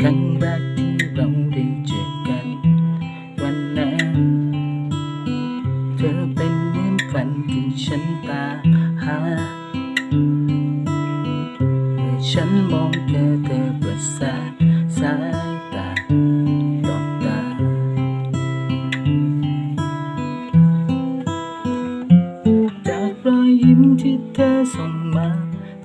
ครั้งแรกที่เราได้เจอกัน วันนั้น เธอเป็นเหมือนฝันที่ฉันตาหาเมื่อฉันมองเธอเธอประสาทสายตาต่อตา จากรอยยิ้มที่เธอส่งมา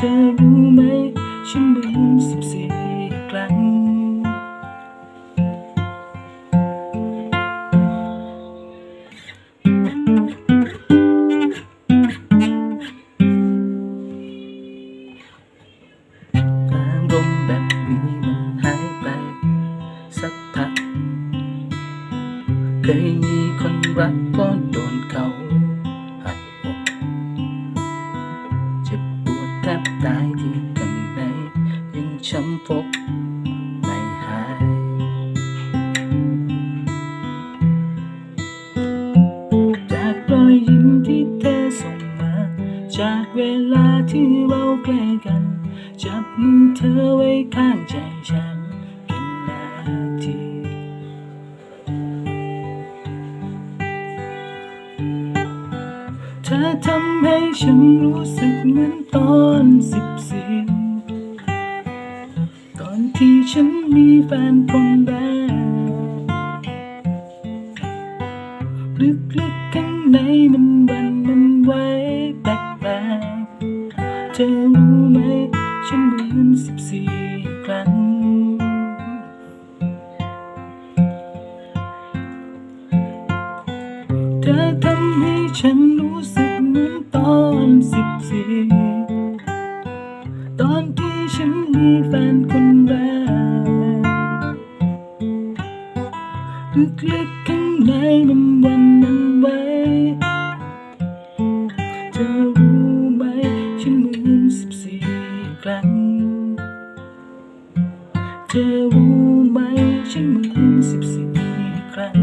เธอรู้ไหม ฉันลืมสิบสี่ครั้งอารมณ์แบบนี้มันหายไป สักพัก เคยมีคนรักก็โดนเขา ช้ำพกไม่หาย จากรอยยิ้มที่เธอส่งมา จากเวลาที่เราใกล้กัน จับมือเธอไว้ข้างใจฉันเป็นนาทีเธอทำให้ฉันรู้สึกเหมือนตอนสิบสี่ ที่ฉันมีแฟนคนแรกลึกๆข้างในมันวันมันไหวแปลกๆเธอรู้ไหม ฉันลืมสิบสี่ครั้ง เธอทำให้ฉันรู้สึกเหมือนตอนสิบสี่ตอนที่ ฉันมีแฟนคนแรกลึกๆข้างในมันวันมันไหวเธอรู้ไหมฉันลืมสิบสี่ครั้งเธอรู้ไหมฉันลืมสิบสี่ครั้ง